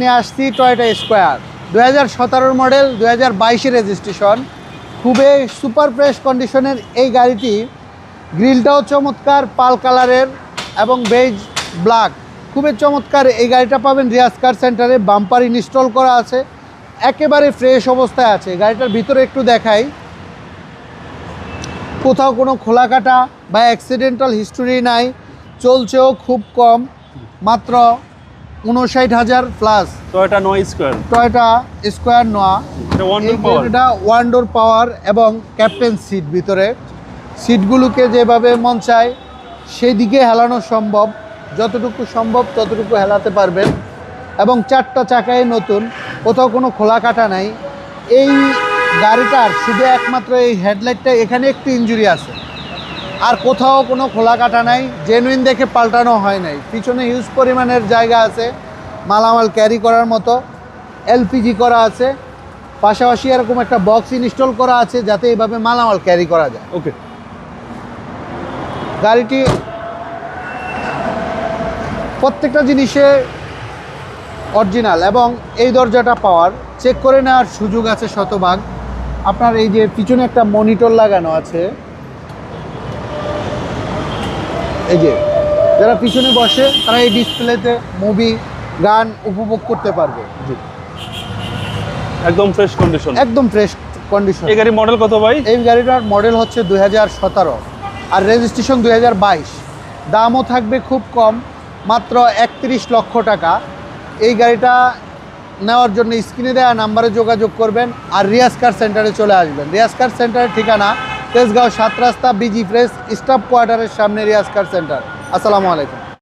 নিয়ে আসছি Toyota square দু হাজার সতেরোর মডেল দু হাজার বাইশের রেজিস্ট্রেশন খুবই সুপার ফ্রেশ কন্ডিশনের এই গাড়িটি। গ্রিলটাও চমৎকার পাল কালারের এবং বেজ ব্ল্যাক খুবই চমৎকার এই গাড়িটা পাবেন রিয়াজ কার সেন্টারে বাম্পার ইনস্টল করা আছে। একেবারে ফ্রেশ অবস্থায় আছে। গাড়িটার ভিতরে একটু দেখাই। কোথাও কোনো খোলা কাটা বা অ্যাক্সিডেন্টাল হিস্টোরি নাই। চলছেও খুব কম। মাত্র উনষাট হাজার প্লাস টয়োটা নয় স্কোয়ার টয়টা স্কোয়ার নোয়া এটা ওয়ান পাওয়ার ডোর পাওয়ার এবং ক্যাপ্টেন সিট ভিতরে। সিটগুলোকে যেভাবে মন চায় সেই দিকে হেলানো সম্ভব। যতটুকু সম্ভব ততটুকু হেলাতে পারবেন। এবং চারটা চাকায় নতুন কোথাও কোনো খোলা কাটা নাই। এই গাড়িটার শুধু একমাত্র এই হেডলাইটটা এখানে একটু ইঞ্জুরি আছে। আর কোথাও কোনো খোলা কাটা নাই জেনুইন দেখে পাল্টানো হয় নাই। পিছনে হিউজ পরিমাণের জায়গা আছে মালামাল ক্যারি করার মতো এলপিজি করা আছে পাশাপাশি এরকম একটা বক্স ইনস্টল করা আছে যাতে এইভাবে মালামাল ক্যারি করা যায়। ওকে গাড়িটি প্রত্যেকটা জিনিসে অরিজিনাল এবং এই দরজাটা পাওয়ার চেক করে নেওয়ার সুযোগ আছে শতভাগ। আপনার এই যে পিছনে একটা মনিটর লাগানো আছে এই যে যারা পিছনে বসে তারা এই ডিসপ্লেতে মুভি গান উপভোগ করতে পারবে। জি। একদম ফ্রেশ কন্ডিশন একদম ফ্রেশ কন্ডিশন এই গাড়ির মডেল কত ভাই? এই গাড়িটার মডেল হচ্ছে দুই হাজার সতেরো আর রেজিস্ট্রেশন দুই হাজার বাইশ। দামও থাকবে খুব কম মাত্র একত্রিশ লক্ষ টাকা। এই গাড়িটা নেওয়ার জন্য স্ক্রিনে দেওয়া নাম্বারে যোগাযোগ করবেন আর রিয়াজ কার সেন্টারে চলে আসবেন। রিয়াজ কার সেন্টারের ঠিকানা তেজগাঁও সাত রাস্তা বিজি ফ্রেশ স্টাফ কোয়ার্টারের সামনে রিয়াজ কার সেন্টার। আসসালামু আলাইকুম।